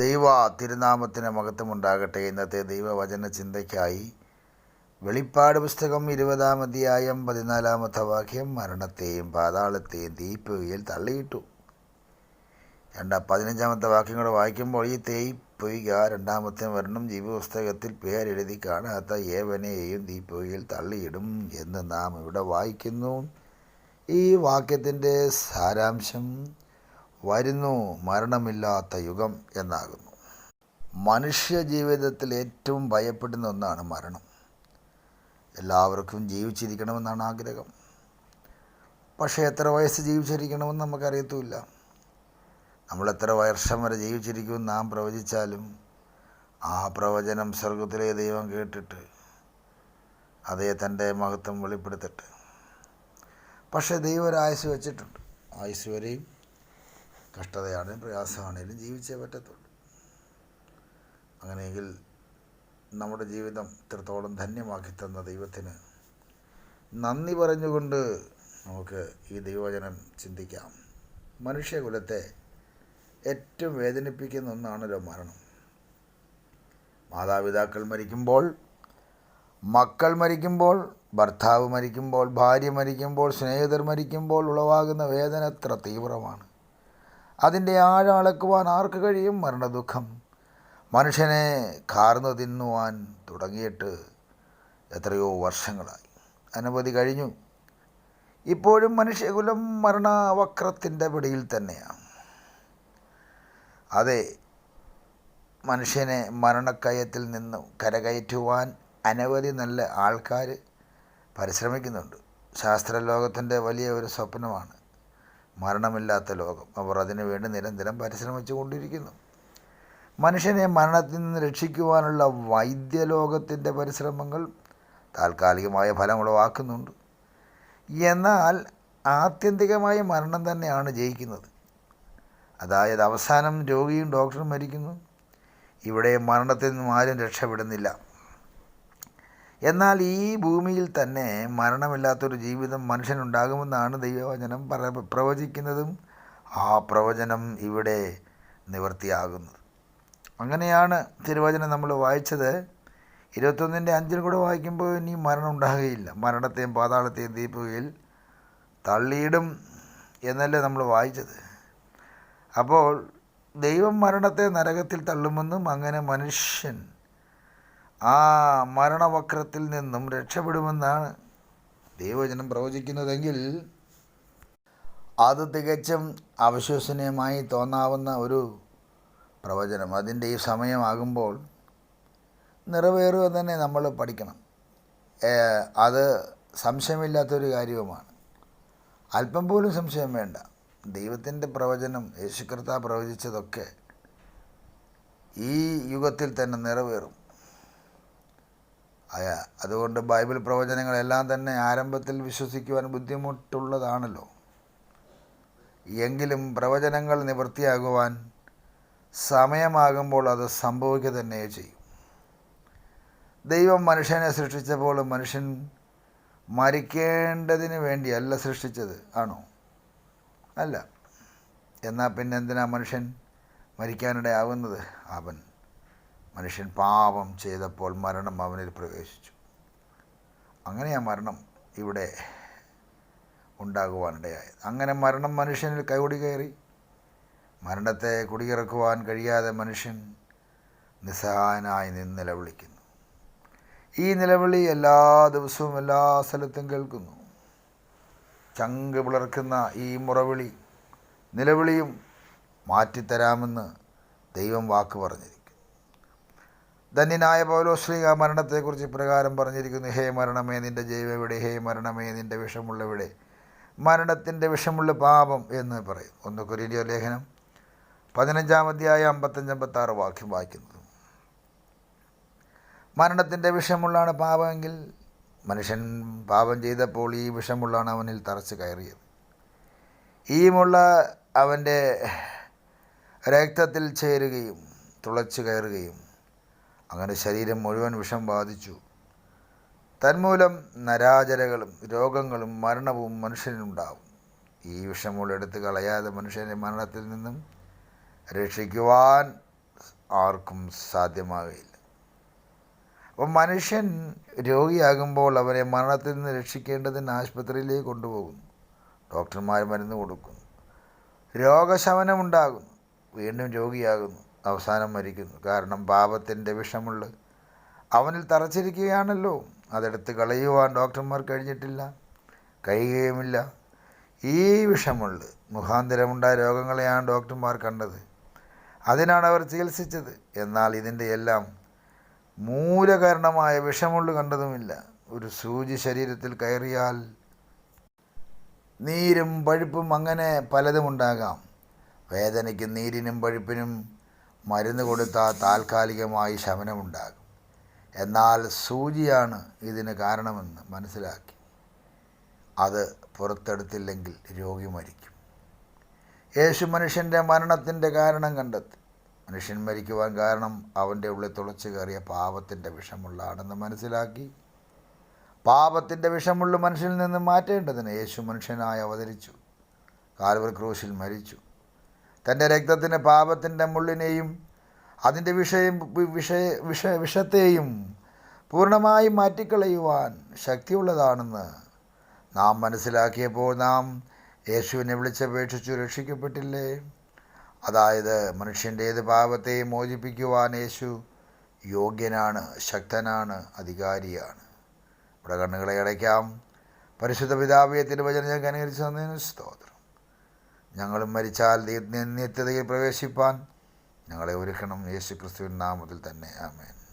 ദൈവ തിരുനാമത്തിന് മഹത്വമുണ്ടാകട്ടെ. ഇന്നത്തെ ദൈവവചന ചിന്തയ്ക്കായി വെളിപ്പാട് പുസ്തകം ഇരുപതാം അധ്യായം പതിനാലാമത്തെ വാക്യം മരണത്തെയും പാതാളത്തെയും തീപ്പുകയിൽ തള്ളിയിട്ടു. രണ്ട പതിനഞ്ചാമത്തെ വാക്യം കൂടെ വായിക്കുമ്പോൾ ഈ തേയ്പ്പൊയ്ക രണ്ടാമത്തെ മരണം ജീവപുസ്തകത്തിൽ പേരെഴുതി കാണാത്ത ഏവനെയും തീപ്പൊയ്യിൽ തള്ളിയിടും എന്ന് നാം ഇവിടെ വായിക്കുന്നു. ഈ വാക്യത്തിന്റെ സാരാംശം വരുന്നു മരണമില്ലാത്ത യുഗം എന്നാകുന്നു. മനുഷ്യ ജീവിതത്തിൽ ഏറ്റവും ഭയപ്പെടുന്ന ഒന്നാണ് മരണം. എല്ലാവർക്കും ജീവിച്ചിരിക്കണമെന്നാണ് ആഗ്രഹം. പക്ഷേ എത്ര വയസ്സ് ജീവിച്ചിരിക്കണമെന്ന് നമുക്കറിയത്തുമില്ല. നമ്മൾ എത്ര വർഷം വരെ ജീവിച്ചിരിക്കുമെന്ന് നാം പ്രവചിച്ചാലും ആ പ്രവചനം സ്വർഗത്തിലെ ദൈവം കേട്ടിട്ട് അതേ തന്റെ മഹത്വം വെളിപ്പെടുത്തിട്ട്. പക്ഷേ ദൈവം ഒരു ആയുസ് വെച്ചിട്ടുണ്ട്. ആയുസ് വരെയും കഷ്ടതയാണെങ്കിലും പ്രയാസമാണെങ്കിലും ജീവിച്ചേ പറ്റത്തുള്ളൂ. അങ്ങനെയെങ്കിൽ നമ്മുടെ ജീവിതം ഇത്രത്തോളം ധന്യമാക്കി തന്ന ദൈവത്തിന് നന്ദി പറഞ്ഞുകൊണ്ട് നമുക്ക് ഈ ദൈവവചനം ചിന്തിക്കാം. മനുഷ്യകുലത്തെ ഏറ്റവും വേദനിപ്പിക്കുന്ന ഒന്നാണല്ലോ മരണം. മാതാപിതാക്കൾ മരിക്കുമ്പോൾ മക്കൾ മരിക്കുമ്പോൾ ഭർത്താവ് മരിക്കുമ്പോൾ ഭാര്യ മരിക്കുമ്പോൾ സ്നേഹിതർ മരിക്കുമ്പോൾ ഉളവാകുന്ന വേദന എത്ര തീവ്രമാണ്. അതിന്റെ ആഴ അളക്കുവാൻ ആർക്ക് കഴിയും മരണദുഃഖം? മനുഷ്യനെ കാർന്നു തിന്നുവാൻ തുടങ്ങിയിട്ട് എത്രയോ വർഷങ്ങളായി. അനവധി കഴിഞ്ഞു. ഇപ്പോഴും മനുഷ്യകുലം മരണവക്രത്തിന്റെ പിടിയിൽ തന്നെയാണ്. അതെ മനുഷ്യനെ മരണക്കയത്തിൽ നിന്ന് കരകയറ്റുവാൻ അനവധി നല്ല ആൾക്കാർ പരിശ്രമിക്കുന്നുണ്ട്. ശാസ്ത്രലോകത്തിന്റെ വലിയ ഒരു സ്വപ്നമാണ് മരണമില്ലാത്ത ലോകം. അവർ അതിനുവേണ്ടി നിരന്തരം പരിശ്രമിച്ചു കൊണ്ടിരിക്കുന്നു മനുഷ്യനെ മരണത്തിൽ നിന്ന് രക്ഷിക്കുവാനുള്ള വൈദ്യലോകത്തിന്റെ പരിശ്രമങ്ങൾ താൽക്കാലികമായ ഫലം ഉളവാക്കുന്നുണ്ട്. എന്നാൽ ആത്യന്തികമായ മരണം തന്നെയാണ് ജയിക്കുന്നത്. അതായത് അവസാനം രോഗിയും ഡോക്ടറും മരിക്കുന്നു. ഇവിടെ മരണത്തിൽ നിന്നും ആരും രക്ഷപ്പെടുന്നില്ല. എന്നാൽ ഈ ഭൂമിയിൽ തന്നെ മരണമില്ലാത്തൊരു ജീവിതം മനുഷ്യനുണ്ടാകുമെന്നാണ് ദൈവവചനം പറ പ്രവചിക്കുന്നതും ആ പ്രവചനം ഇവിടെ നിവൃത്തിയാകുന്നത്. അങ്ങനെയാണ് തിരുവചനം നമ്മൾ വായിച്ചത്. ഇരുപത്തൊന്നിന്റെ അഞ്ചിൽ കൂടെ വായിക്കുമ്പോൾ ഇനി മരണം ഉണ്ടാകുകയില്ല. മരണത്തെയും പാതാളത്തെയും ദീപുകയിൽ തള്ളിയിടും എന്നല്ലേ നമ്മൾ വായിച്ചത്. അപ്പോൾ ദൈവം മരണത്തെ നരകത്തിൽ തള്ളുമെന്നും അങ്ങനെ മനുഷ്യൻ ആ മരണവക്രത്തിൽ നിന്നും രക്ഷപ്പെടുമെന്നാണ് ദൈവവചനം പ്രവചിക്കുന്നതെങ്കിൽ അത് തികച്ചും അവിശ്വസനീയമായി തോന്നാവുന്ന ഒരു പ്രവചനം. അതിന്റെ ഈ സമയമാകുമ്പോൾ നിറവേറുക തന്നെ നമ്മൾ പഠിക്കണം. അത് സംശയമില്ലാത്തൊരു കാര്യവുമാണ്. അല്പം പോലും സംശയം വേണ്ട. ദൈവത്തിന്റെ പ്രവചനം യേശുകർത്ത പ്രവചിച്ചതൊക്കെ ഈ യുഗത്തിൽ തന്നെ നിറവേറും. അതുകൊണ്ട് ബൈബിൾ പ്രവചനങ്ങളെല്ലാം തന്നെ ആരംഭത്തിൽ വിശ്വസിക്കുവാൻ ബുദ്ധിമുട്ടുള്ളതാണല്ലോ. എങ്കിലും പ്രവചനങ്ങൾ നിവൃത്തിയാകുവാൻ സമയമാകുമ്പോൾ അത് സംഭവിക്കുക തന്നെ ചെയ്യും. ദൈവം മനുഷ്യനെ സൃഷ്ടിച്ചപ്പോൾ മനുഷ്യൻ മരിക്കേണ്ടതിന് വേണ്ടിയല്ല സൃഷ്ടിച്ചത് ആണോ? അല്ല. എന്നാൽ പിന്നെ എന്തിനാ മനുഷ്യൻ മരിക്കാനിടയാവുന്നത്? അവൻ മനുഷ്യൻ പാപം ചെയ്തപ്പോൾ മരണം അവനിൽ പ്രവേശിച്ചു. അങ്ങനെ ആ മരണം ഇവിടെ ഉണ്ടാകുവാനിടയായത്. അങ്ങനെ മരണം മനുഷ്യനിൽ കൈകൊടി കയറി. മരണത്തെ കുടിയിറക്കുവാൻ കഴിയാതെ മനുഷ്യൻ നിസ്സഹായനായി നിന്ന് നിലവിളിക്കുന്നു. ഈ നിലവിളി എല്ലാ ദിവസവും എല്ലാ സ്ഥലത്തും കേൾക്കുന്നു. ചങ്ക് പിളർക്കുന്ന ഈ മുറവിളി നിലവിളിയും മാറ്റിത്തരാമെന്ന് ദൈവം വാക്ക് പറഞ്ഞിരിക്കുന്നു. ധന്യനായ പൗലോശ്രീക മരണത്തെക്കുറിച്ച് ഇപ്രകാരം പറഞ്ഞിരിക്കുന്നു ഹേ മരണമേ നിന്റെ ജൈവം എവിടെ ഹേ മരണമേ നിന്റെ വിഷമുള്ളവിടെ മരണത്തിന്റെ വിഷമുള്ള പാപം എന്ന് പറയും. ഒന്ന് കൊരിന്ത്യ ലേഖനം പതിനഞ്ചാം അധ്യായം അമ്പത്തഞ്ച് അമ്പത്താറ് വാക്യം വായിക്കുന്നത്. മരണത്തിന്റെ വിഷമുള്ളാണ് പാപമെങ്കിൽ മനുഷ്യൻ പാപം ചെയ്തപ്പോൾ ഈ വിഷമുള്ളാണ് അവനിൽ തറച്ച് കയറിയത്. ഈ മുള്ള അവന്റെ രക്തത്തിൽ ചേരുകയും തുളച്ചു കയറുകയും അങ്ങനെ ശരീരം മുഴുവൻ വിഷം ബാധിച്ചു. തന്മൂലം നരാചരകളും രോഗങ്ങളും മരണവും മനുഷ്യനുണ്ടാവും ഈ വിഷമുള്ള എടുത്ത് കളയാതെ മനുഷ്യനെ മരണത്തിൽ നിന്നും രക്ഷിക്കുവാൻ ആർക്കും സാധ്യമാകില്ല അപ്പം മനുഷ്യൻ രോഗിയാകുമ്പോൾ അവരെ മരണത്തിൽ നിന്ന് രക്ഷിക്കേണ്ടതിന് ആശുപത്രിയിലേക്ക് കൊണ്ടുപോകുന്നു. ഡോക്ടർമാർ മരുന്ന് കൊടുക്കുന്നു. രോഗശമനമുണ്ടാകുന്നു. വീണ്ടും രോഗിയാകുന്നു. അവസാനം മരിക്കുന്നു. കാരണം പാപത്തിന്റെ വിഷമുള്ള അവനിൽ തറച്ചിരിക്കുകയാണല്ലോ. അതെടുത്ത് കളയുവാൻ ഡോക്ടർമാർ കഴിഞ്ഞിട്ടില്ല. കഴിയുകയുമില്ല. ഈ വിഷമുള്ള മുഖാന്തരമുണ്ടായ രോഗങ്ങളെയാണ് ഡോക്ടർമാർ കണ്ടത്. അതിനാണ് അവർ ചികിത്സിച്ചത്. എന്നാൽ ഇതിന്റെ എല്ലാം മൂലകാരണമായ വിഷമുള്ള കണ്ടതുമില്ല. ഒരു സൂചി ശരീരത്തിൽ കയറിയാൽ നീരും പഴുപ്പും അങ്ങനെ പലതുമുണ്ടാകാം. വേദനയ്ക്ക് നീരിനും പഴുപ്പിനും മരുന്ന് കൊടുത്താൽ താൽക്കാലികമായി ശമനമുണ്ടാകും. എന്നാൽ സൂചിയാണ് ഇതിന് കാരണമെന്ന് മനസ്സിലാക്കി. അത് പുറത്തെടുത്തില്ലെങ്കിൽ രോഗി മരിക്കും. യേശു മനുഷ്യന്റെ മരണത്തിന്റെ കാരണം കണ്ടെത്തി. മനുഷ്യൻ മരിക്കുവാൻ കാരണം അവന്റെ ഉള്ളിൽ തുളച്ചു കയറിയ പാപത്തിന്റെ വിഷമുള്ളതാണെന്ന് മനസ്സിലാക്കി. പാപത്തിന്റെ വിഷമുള്ള മനുഷ്യനിൽ നിന്ന് മാറ്റേണ്ടതിന് യേശു മനുഷ്യനായി അവതരിച്ചു. കാൽവർ ക്രൂശിൽ മരിച്ചു. തന്റെ രക്തത്തിന് പാപത്തിന്റെ മുള്ളിനെയും അതിന്റെ വിഷയം വിഷയ വിഷ വിഷത്തെയും പൂർണമായും മാറ്റിക്കളയുവാൻ ശക്തിയുള്ളതാണെന്ന് നാം മനസ്സിലാക്കിയപ്പോൾ നാം യേശുവിനെ വിളിച്ചപേക്ഷിച്ചു രക്ഷിക്കപ്പെട്ടില്ലേ? അതായത് മനുഷ്യന്റെ ഏത് പാപത്തെയും മോചിപ്പിക്കുവാൻ യേശു യോഗ്യനാണ് ശക്തനാണ് അധികാരിയാണ്. ഇവിടെ കണ്ണുകളെ അടയ്ക്കാം. പരിശുദ്ധ പിതാവിയെ തിരുവചനം ഞങ്ങൾക്ക് അനുകരിച്ചു തന്നതിന് സ്തോത്രം. ഞങ്ങളും മരിച്ചാൽ നിത്യതയിൽ പ്രവേശിപ്പാൻ ഞങ്ങളെ ഒരുക്കണം. യേശുക്രിസ്തുവിൻ നാമത്തിൽ തന്നെ. ആമേൻ.